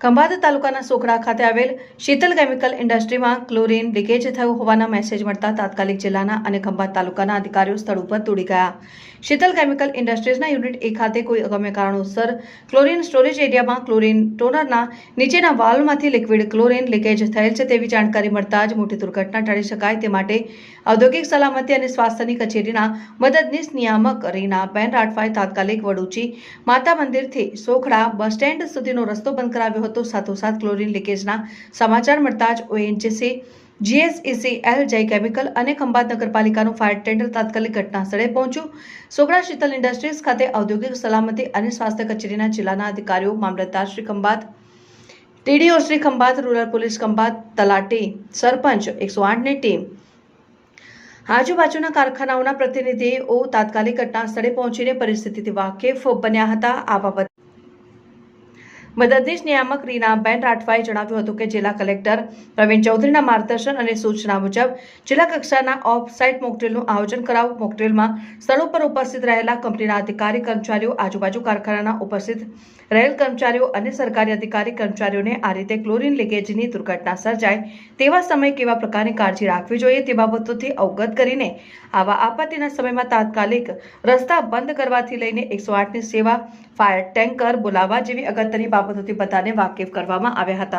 ખંભાત તાલુકાના સોખડા ખાતે આવેલ શીતલ કેમિકલ ઇન્ડસ્ટ્રીમાં ક્લોરીન લીકેજ થયું હોવાના મેસેજ મળતા તાત્કાલિક જિલ્લાના અને ખંભાત તાલુકાના અધિકારીઓ સ્થળ ઉપર દોડી ગયા. શીતલ કેમિકલ ઇન્ડસ્ટ્રીઝના યુનિટ એ ખાતે કોઈ અગમ્ય કારણોસર ક્લોરીન સ્ટોરેજ એરિયામાં ક્લોરીન ટોનરના નીચેના વાલ્વમાંથી લિક્વિડ ક્લોરીન લીકેજ થયેલ છે તેવી જાણકારી મળતા જ મોટી દુર્ઘટના ટાળી શકાય તે માટે ઔદ્યોગિક સલામતી અને સ્વાસ્થ્યની કચેરીના મદદનીશ નિયામક રીનાબેન રાઠવાએ તાત્કાલિક વડુચી માતા મંદિરથી સોખડા બસ સ્ટેન્ડ સુધીનો રસ્તો બંધ કરાવ્યો હતો. સાથોસાથ ક્લોરીન લીકેજના સમાચાર મળતા જ ઓએનજીસી જીએસઈસીએલ જય કેમિકલ અને ખંભાત નગરપાલિકાનું ફાયર ટેન્ડર તાત્કાલિક ઘટના સ્થળે પહોંચ્યું. સોગડા શીતલ ઇન્ડસ્ટ્રીઝ ખાતે ઔદ્યોગિક સલામતી અને સ્વાસ્થ્ય કચેરીના જિલ્લાના અધિકારીઓ, મામલતદાર Shri Khambhat, TDO Shri Khambhat, rural police Khambhat, તલાટી સરપંચ એકસો આઠની ટીમ. આજુબાજુના કારખાનાઓના પ્રતિનિધિઓ તાત્કાલિક ઘટના સ્થળે પહોંચીને પરિસ્થિતિથી વાકેફ બન્યા હતા. આ બાબત મદદનીશ નિયામક રીનાબેન રાઠવાએ જણાવ્યું હતું કે જિલ્લા કલેક્ટર પ્રવીણ ચૌધરીના માર્ગદર્શન અને સૂચના મુજબ જિલ્લા કક્ષાના ઓફ સાઇટ મોકડ્રીલનું આયોજન કરાવું મોકડ્રીલમાં સ્થળો પર ઉપસ્થિત રહેલા કંપનીના અધિકારી, કર્મચારીઓ, આજુબાજુ કારખાનાના ઉપસ્થિત રહેલ કર્મચારીઓ અને સરકારી અધિકારી કર્મચારીઓને આ રીતે ક્લોરીન લીકેજની દુર્ઘટના સર્જાય તેવા સમયે કેવા પ્રકારની કાળજી રાખવી જોઈએ તે બાબતોથી અવગત કરીને આવા આપત્તિના સમયમાં તાત્કાલિક રસ્તા બંધ કરવાથી લઈને એકસો આઠની સેવા, ફાયર ટેન્કર બોલાવવા જેવી અગત્યની બાબતોથી બધાને વાકેફ કરવામાં આવ્યા હતા.